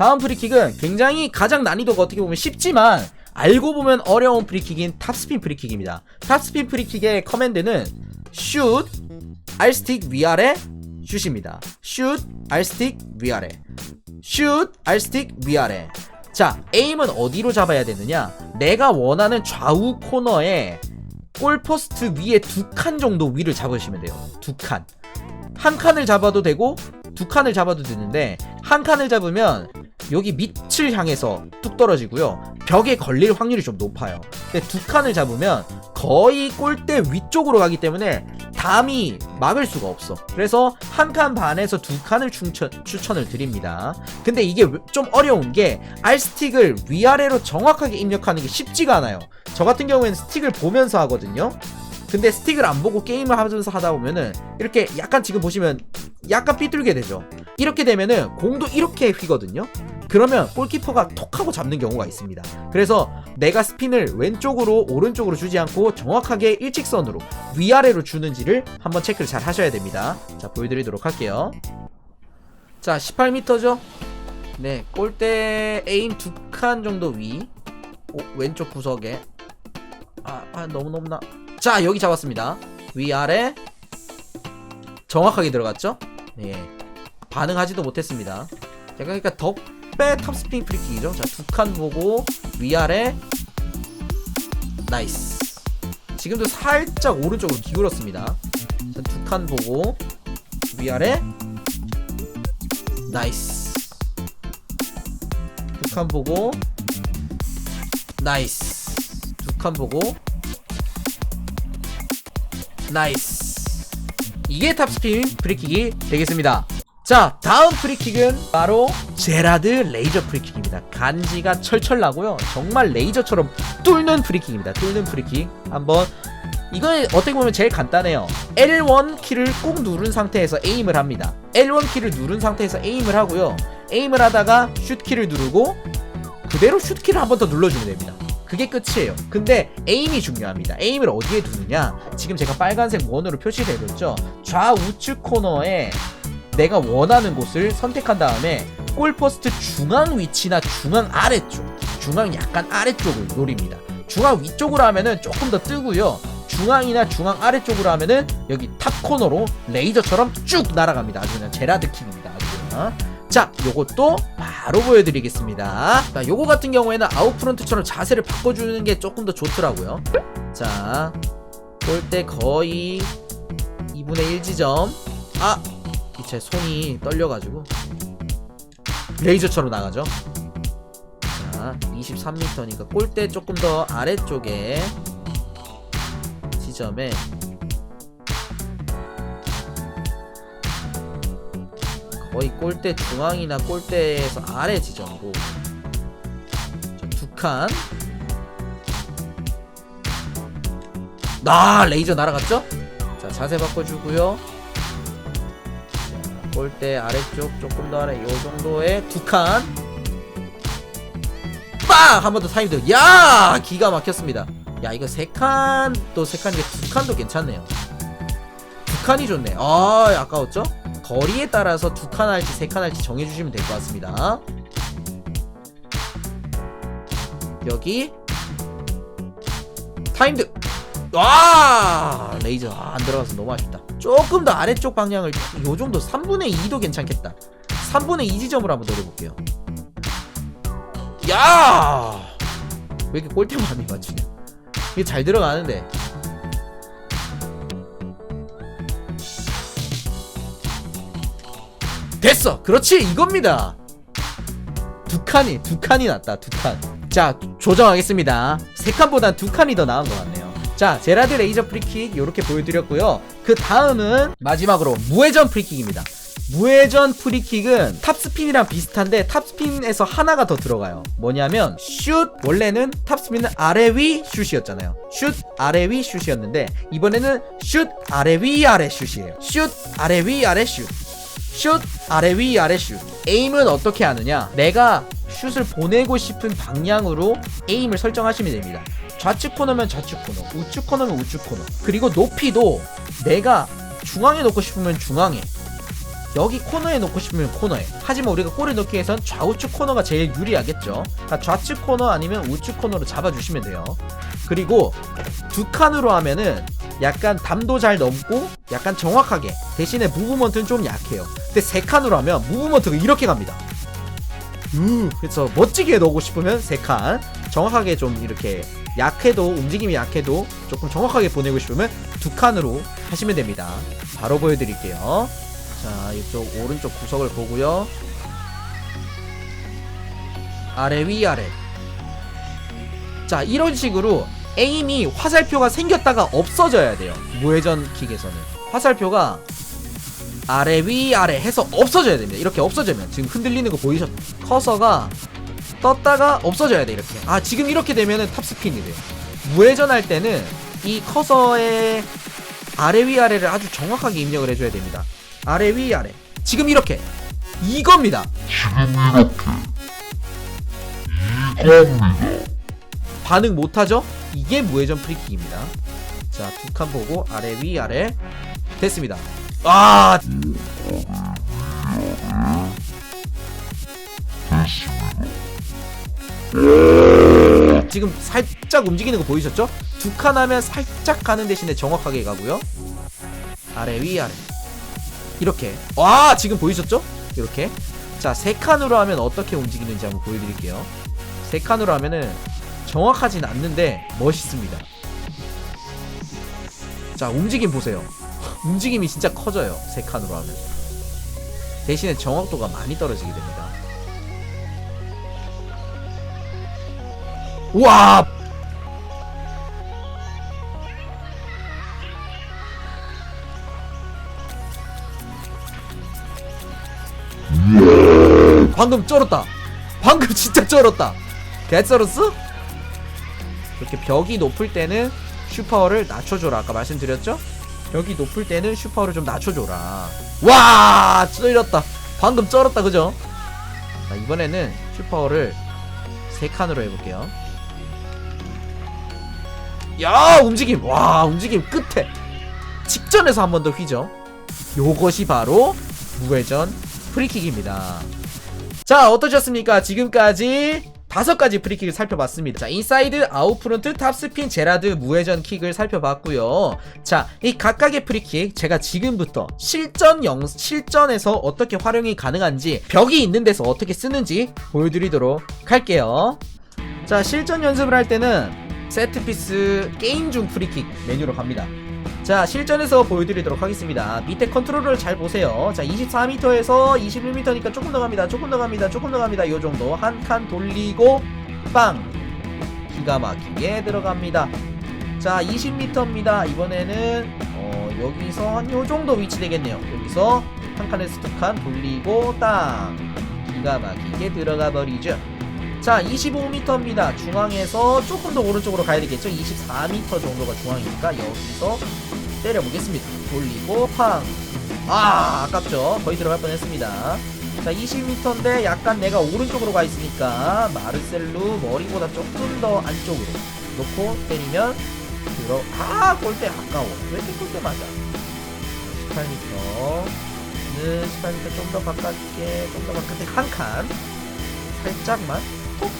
다음 프리킥은 굉장히 가장 난이도가 어떻게 보면 쉽지만 알고 보면 어려운 프리킥인 탑스핀 프리킥입니다. 탑스핀 프리킥의 커맨드는 슛, R스틱 위아래, 슛입니다. 슛, R스틱 위아래. 슛, R스틱 위아래. 자, 에임은 어디로 잡아야 되느냐? 내가 원하는 좌우 코너에 골포스트 위에 두 칸 정도 위를 잡으시면 돼요. 두 칸. 한 칸을 잡아도 되고 두 칸을 잡아도 되는데 한 칸을 잡으면 여기 밑을 향해서 뚝 떨어지고요. 벽에 걸릴 확률이 좀 높아요. 근데 두 칸을 잡으면 거의 골대 위쪽으로 가기 때문에 담이 막을 수가 없어. 그래서 한 칸 반에서 두 칸을 추천, 추천을 드립니다. 근데 이게 왜- 좀 어려운 게 R스틱을 위아래로 정확하게 입력하는 게 쉽지가 않아요. 저 같은 경우에는 스틱을 보면서 하거든요. 근데 스틱을 안 보고 게임을 하면서 하다 보면은 이렇게 약간 지금 보시면 약간 삐뚤게 되죠. 이렇게 되면은 공도 이렇게 휘거든요. 그러면 골키퍼가 톡 하고 잡는 경우가 있습니다. 그래서 내가 스핀을 왼쪽으로 오른쪽으로 주지 않고 정확하게 일직선으로 위아래로 주는지를 한번 체크를 잘 하셔야 됩니다. 자, 보여드리도록 할게요. 자, 18m죠? 네, 골대 에임 두 칸 정도 위. 오, 왼쪽 구석에. 아, 아, 너무 높나? 자, 여기 잡았습니다. 위아래. 정확하게 들어갔죠? 네. 반응하지도 못했습니다. 자, 그러니까 덕 배 탑스핀 프리킥이죠. 자, 두 칸 보고 위아래. 나이스. 지금도 살짝 오른쪽으로 기울었습니다. 자, 두 칸 보고 위아래. 나이스. 두 칸 보고 나이스. 두 칸 보고 나이스. 이게 탑스핀 프리킥이 되겠습니다. 자, 다음 프리킥은 바로 제라드 레이저 프리킥입니다. 간지가 철철 나고요. 정말 레이저처럼 뚫는 프리킥입니다. 뚫는 프리킥. 한번 이건 어떻게 보면 제일 간단해요. L1 키를 꾹 누른 상태에서 에임을 합니다. L1 키를 누른 상태에서 에임을 하고요. 에임을 하다가 슛 키를 누르고 그대로 슛 키를 한 번 더 눌러주면 됩니다. 그게 끝이에요. 근데 에임이 중요합니다. 에임을 어디에 두느냐? 지금 제가 빨간색 원으로 표시되고 있죠. 좌우측 코너에 내가 원하는 곳을 선택한 다음에 골포스트 중앙 위치나 중앙 아래쪽, 중앙 약간 아래쪽을 노립니다. 중앙 위쪽으로 하면은 조금 더 뜨고요. 중앙이나 중앙 아래쪽으로 하면은 여기 탑 코너로 레이저처럼 쭉 날아갑니다. 아주 그냥 제라드 킥입니다. 아주 그냥. 자, 요것도 바로 보여드리겠습니다. 자, 요거 같은 경우에는 아웃프런트처럼 자세를 바꿔주는 게 조금 더 좋더라고요. 자, 골대 거의 2분의 1 지점. 아, 제 손이 떨려가지고 레이저처럼 나가죠. 자, 23m니까 골대 조금 더 아래쪽에 지점에 거의 골대 중앙이나 골대에서 아래 지점으로 두 칸. 나 레이저 날아갔죠? 자 자세 바꿔주고요. 자, 골대 아래쪽 조금 더 아래 요 정도의 두 칸. 빵! 한 번 더 타임드. 야! 기가 막혔습니다. 야, 이거 세 칸, 또세 칸인데 두 칸도 괜찮네요. 두 칸이 좋네. 아, 아까웠죠? 거리에 따라서 두 칸 할지 세 칸 할지 정해주시면 될 것 같습니다. 여기. 타임드. 와! 안 들어가서 너무 아쉽다. 조금 더 아래쪽 방향을, 요 정도 3분의 2도 괜찮겠다. 3분의 2 지점으로 한번 노려볼게요. 야! 왜 이렇게 골대만 안 맞추냐? 이게 잘 들어가는데. 됐어! 그렇지! 이겁니다! 두 칸이, 두 칸이 낫다, 두 칸. 자, 조정하겠습니다. 세 칸보단 두 칸이 더 나은 것 같네요. 자, 제라드 레이저 프리킥 이렇게 보여드렸고요. 그 다음은 마지막으로 무회전 프리킥입니다. 무회전 프리킥은 탑스핀이랑 비슷한데 탑스핀에서 하나가 더 들어가요. 뭐냐면 슛 원래는 탑스핀은 아래 위 슛이었잖아요. 슛 아래 위 슛이었는데 이번에는 슛 아래 위 아래 슛이에요. 슛 아래 위 아래 슛. 슛 아래 위 아래 슛. 에임은 어떻게 하느냐? 내가 슛을 보내고 싶은 방향으로 에임을 설정하시면 됩니다. 좌측 코너면 좌측 코너, 우측 코너면 우측 코너. 그리고 높이도 내가 중앙에 놓고 싶으면 중앙에, 여기 코너에 놓고 싶으면 코너에 하지만 우리가 골을 넣기 위해선 좌우측 코너가 제일 유리하겠죠 그러니까 좌측 코너 아니면 우측 코너로 잡아주시면 돼요 그리고 두 칸으로 하면은 약간 담도 잘 넘고 약간 정확하게 대신에 무브먼트는 좀 약해요 근데 세 칸으로 하면 무브먼트가 이렇게 갑니다 유 그래서 멋지게 넣고 싶으면 세 칸. 정확하게 좀 이렇게 약해도 움직임이 약해도 조금 정확하게 보내고 싶으면 두 칸으로 하시면 됩니다. 바로 보여드릴게요. 자 이쪽 오른쪽 구석을 보고요. 아래 위아래. 자 이런 식으로 에임이 화살표가 생겼다가 없어져야 돼요. 무회전 킥에서는. 화살표가 아래 위 아래 해서 없어져야 됩니다. 이렇게 없어지면 지금 흔들리는 거 보이셨 커서가 떴다가 없어져야 돼 이렇게. 아 지금 이렇게 되면은 탑스핀이 돼요 무회전 할 때는 이 커서의 아래 위아래를 아주 정확하게 입력을 해줘야 됩니다. 아래 위아래. 지금 이렇게. 이겁니다. 반응 못하죠? 이게 무회전 프리킥입니다. 자 두 칸 보고 아래 위아래. 됐습니다 아! 지금 살짝 움직이는 거 보이셨죠? 두 칸 하면 살짝 가는 대신에 정확하게 가고요. 아래 위 아래. 이렇게. 와 지금 보이셨죠? 이렇게. 자 세 칸으로 하면 어떻게 움직이는지 한번 보여드릴게요. 세 칸으로 하면은 정확하진 않는데 멋있습니다. 자 움직임 보세요 움직임이 진짜 커져요 세 칸으로 하면. 대신에 정확도가 많이 떨어지게 됩니다. 우와! 방금 쩔었다. 방금 진짜 쩔었다. 개쩔었어? 이렇게 벽이 높을 때는 슈퍼를 낮춰줘라. 아까 말씀드렸죠? 벽이 높을 때는 슈퍼를 좀 낮춰줘라. 와 쩔었다. 방금 쩔었다 그죠? 자 이번에는 슈퍼를 세 칸으로 해볼게요. 야 움직임. 와 움직임 끝에. 직전에서 한 번 더 휘죠. 요것이 바로 무회전 프리킥입니다. 자 어떠셨습니까? 지금까지 다섯 가지 프리킥을 살펴봤습니다. 자, 인사이드, 아웃프론트, 탑스핀, 제라드, 무회전 킥을 살펴봤고요. 자, 이 각각의 프리킥 제가 지금부터 실전 영 실전에서 어떻게 활용이 가능한지 벽이 있는 데서 어떻게 쓰는지 보여드리도록 할게요. 자, 실전 연습을 할 때는 세트피스 게임 중 프리킥 메뉴로 갑니다. 자 실전에서 보여드리도록 하겠습니다. 밑에 컨트롤을 잘 보세요. 자 24m에서 21m니까 조금 더 갑니다. 조금 더 갑니다. 조금 더 갑니다. 요 정도. 한 칸 돌리고 빵! 기가 막히게 들어갑니다. 자 20m입니다. 이번에는 어, 여기서 한 요 정도 위치 되겠네요. 여기서 한 칸에서 두 칸 돌리고 땅! 기가 막히게 들어가 버리죠. 자 25m입니다. 중앙에서 조금 더 오른쪽으로 가야 되겠죠? 24m 정도가 중앙이니까 여기서 때려보겠습니다. 돌리고 팡 아 아깝죠. 거의 들어갈 뻔했습니다. 자 20m인데 약간 내가 오른쪽으로 가 있으니까 마르셀루 머리보다 조금 더 안쪽으로 놓고 때리면 들어 아 골대 아까워. 왜 이렇게 골대 맞아. 18m는 18m 좀더 가깝게 좀더 가깝게 한칸. 살짝만 톡.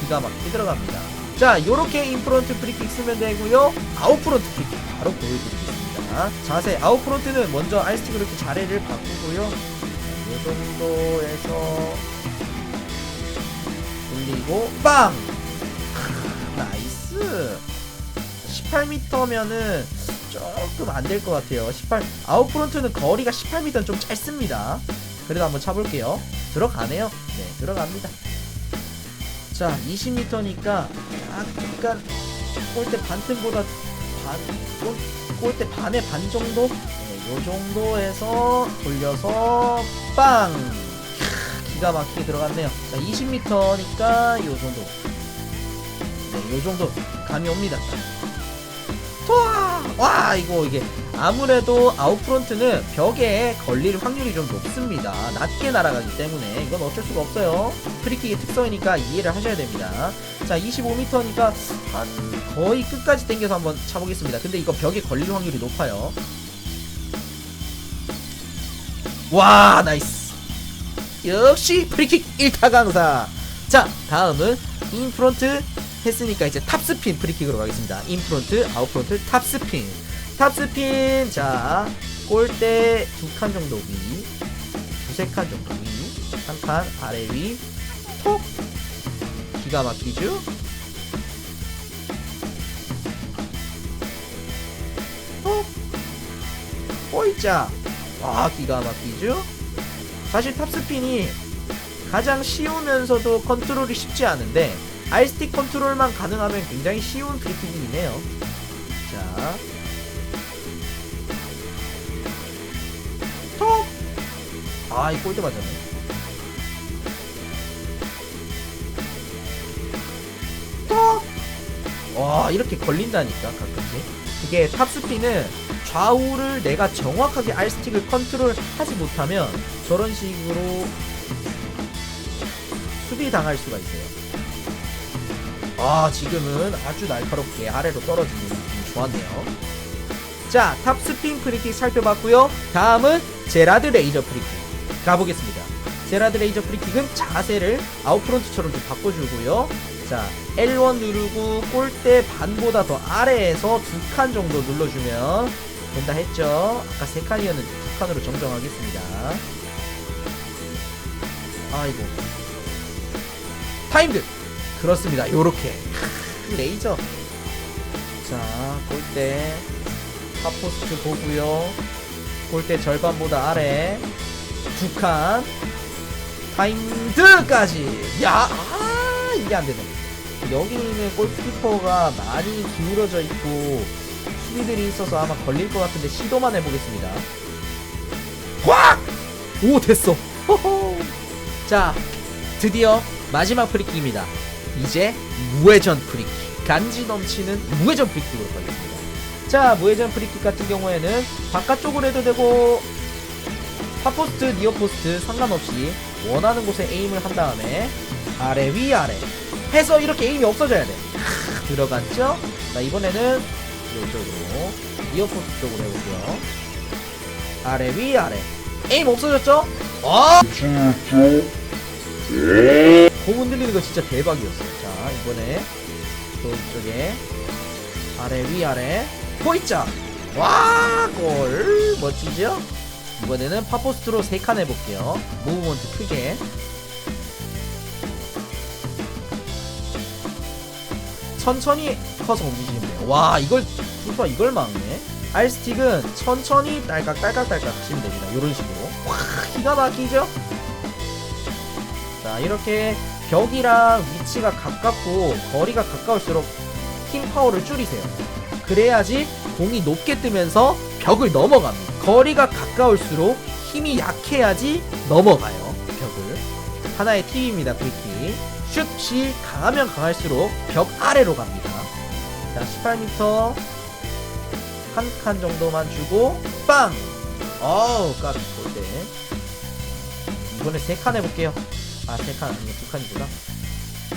기가 막히게 들어갑니다. 자 요렇게 인프런트 프리킥 쓰면 되고요. 아웃프런트 프리킥 바로 보여드리겠습니다. 자세 아웃프런트는 먼저 알스틱으로 이렇게 자리를 바꾸고요. 요 정도에서 돌리고 빵! 크, 나이스! 18m면은 조금 안 될 것 같아요. 18 아웃프런트는 거리가 18m는 좀 짧습니다. 그래도 한번 차볼게요. 들어가네요. 네 들어갑니다. 자 20m니까 약간 골대 반틈보다 반 골, 골대 반의 반 정도? 네, 요 정도에서 돌려서 빵! 캬, 기가 막히게 들어갔네요. 자 20m니까 요 정도. 네 요 정도 감이 옵니다. 토아 와 이거 이게 아무래도 아웃프론트는 벽에 걸릴 확률이 좀 높습니다. 낮게 날아가기 때문에 이건 어쩔 수가 없어요. 프리킥의 특성이니까 이해를 하셔야 됩니다. 자 25m니까 한 거의 끝까지 당겨서 한번 차보겠습니다. 근데 이거 벽에 걸릴 확률이 높아요. 와 나이스. 역시 프리킥 1타 강사. 자 다음은 인프론트 했으니까 이제 탑스핀 프리킥으로 가겠습니다. 인프론트 아웃프론트 탑스핀 탑스핀. 자 골대 두 칸 정도 위 두세 칸 정도 위한 칸 아래 위톡! 기가 막히죠? 톡! 오이자 아 기가 막히죠? 사실 탑스핀이 가장 쉬우면서도 컨트롤이 쉽지 않은데 아이스틱 컨트롤만 가능하면 굉장히 쉬운 해요. 자 아, 이 골대 맞았네. 톡! 와, 이렇게 걸린다니까, 가끔씩. 이게 탑스피는 좌우를 내가 정확하게 알스틱을 컨트롤 하지 못하면 저런 식으로 수비 당할 수가 있어요. 아, 지금은 아주 날카롭게 아래로 떨어지는 느낌이 좋았네요. 자, 탑스핀 프리킥 살펴봤고요. 다음은 제라드 레이저 프리킥 가보겠습니다. 제라드 레이저 프리킥은 자세를 아웃프론트처럼 좀 바꿔주고요. 자, L1 누르고 골대 반보다 더 아래에서 두 칸 정도 눌러주면 된다 했죠. 아까 세 칸이었는데 두 칸으로 정정하겠습니다. 아이고. 타임드! 그렇습니다. 요렇게. 레이저. 자, 골대. 탑포스트 보고요. 골대 절반보다 아래 두 칸 타임드까지 야 아, 이게 안 되네. 여기 있는 골키퍼가 많이 기울어져 있고 수비들이 있어서 아마 걸릴 것 같은데 시도만 해보겠습니다. 확! 오 됐어. 호호. 자 드디어 마지막 프리킥입니다. 이제 무회전 프리킥 간지 넘치는 무회전 프리킥으로 가겠습니다. 자 무회전 프리킥 같은 경우에는 바깥쪽으로 해도 되고 탑포스트 니어포스트 상관없이 원하는 곳에 에임을 한 다음에 아래 위아래 해서 이렇게 에임이 없어져야 돼 크, 들어갔죠? 자 이번에는 이쪽으로 니어포스트 쪽으로 해볼게요 아래 위아래 에임 없어졌죠? 어! 공 흔들리는 거 진짜 대박이었어요 자 이번에 저쪽에 아래 위아래 포이자 와골 멋지죠? 이번에는 파포스트로 3칸 해볼게요. 무브먼트 크게. 천천히 커서 움직이시면 돼요. 와 이걸 FIFA 이걸 막네. 알스틱은 천천히 딸깍 딸깍 딸깍 하시면 됩니다. 이런 식으로. 와 기가 막히죠? 자 이렇게 벽이랑 위치가 가깝고 거리가 가까울수록 힘 파워를 줄이세요. 그래야지 공이 높게 뜨면서 벽을 넘어갑니다. 거리가 가까울수록 힘이 약해야지 넘어가요. 벽을. 하나의 팁입니다. 브리킥. 슛이 강하면 강할수록 벽 아래로 갑니다. 자, 18m 한 칸 정도만 주고 빵. 어우, 까비 골대. 이번에 세 칸 해볼게요. 아, 세 칸 아니고 두 칸이구나.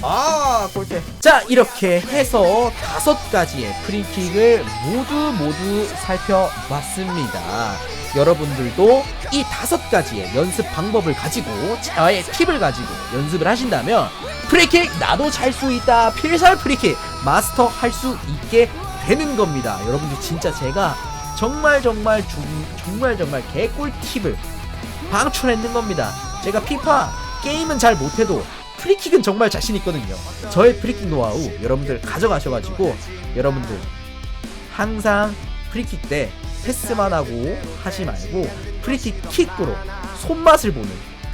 아 골대. 자 이렇게 해서 다섯 가지의 프리킥을 모두 모두 살펴봤습니다. 여러분들도 이 다섯 가지의 연습 방법을 가지고 저의 팁을 가지고 연습을 하신다면 프리킥 나도 잘 수 있다 필살 프리킥 마스터 할 수 있게 되는 겁니다. 여러분들 진짜 제가 정말 정말 중, 정말 정말 개꿀 팁을 방출했는 겁니다. 제가 피파 게임은 잘 못해도 프리킥은 정말 자신 있거든요. 저의 프리킥 노하우 여러분들 가져가셔가지고 여러분들 항상 프리킥 때 패스만 하고 하지 말고 프리킥 킥으로 손맛을 보는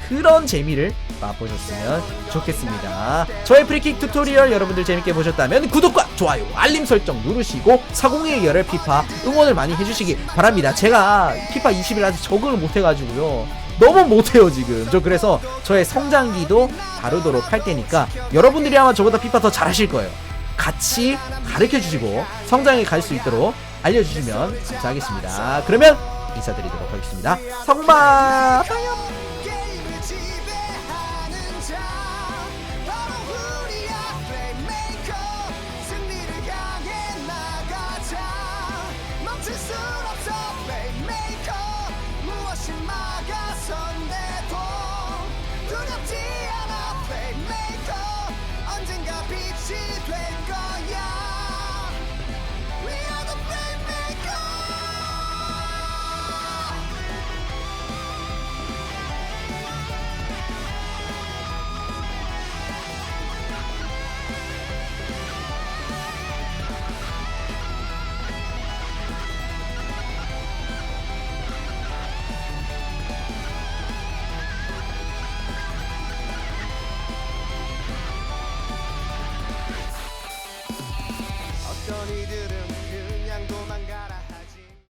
그런 재미를 맛보셨으면 좋겠습니다. 저의 프리킥 튜토리얼 여러분들 재밌게 보셨다면 구독과 좋아요, 알림 설정 누르시고 402의 열혈 피파 응원을 많이 해주시기 바랍니다. 제가 피파 20일 아직 적응을 못해가지고요. 너무 못해요 지금. 저 그래서 저의 성장기도 다루도록 할 테니까 여러분들이 아마 저보다 피파 더 잘하실 거예요. 같이 가르쳐 주시고 성장에 갈 수 있도록 알려주시면 감사하겠습니다. 그러면 인사드리도록 하겠습니다. 성마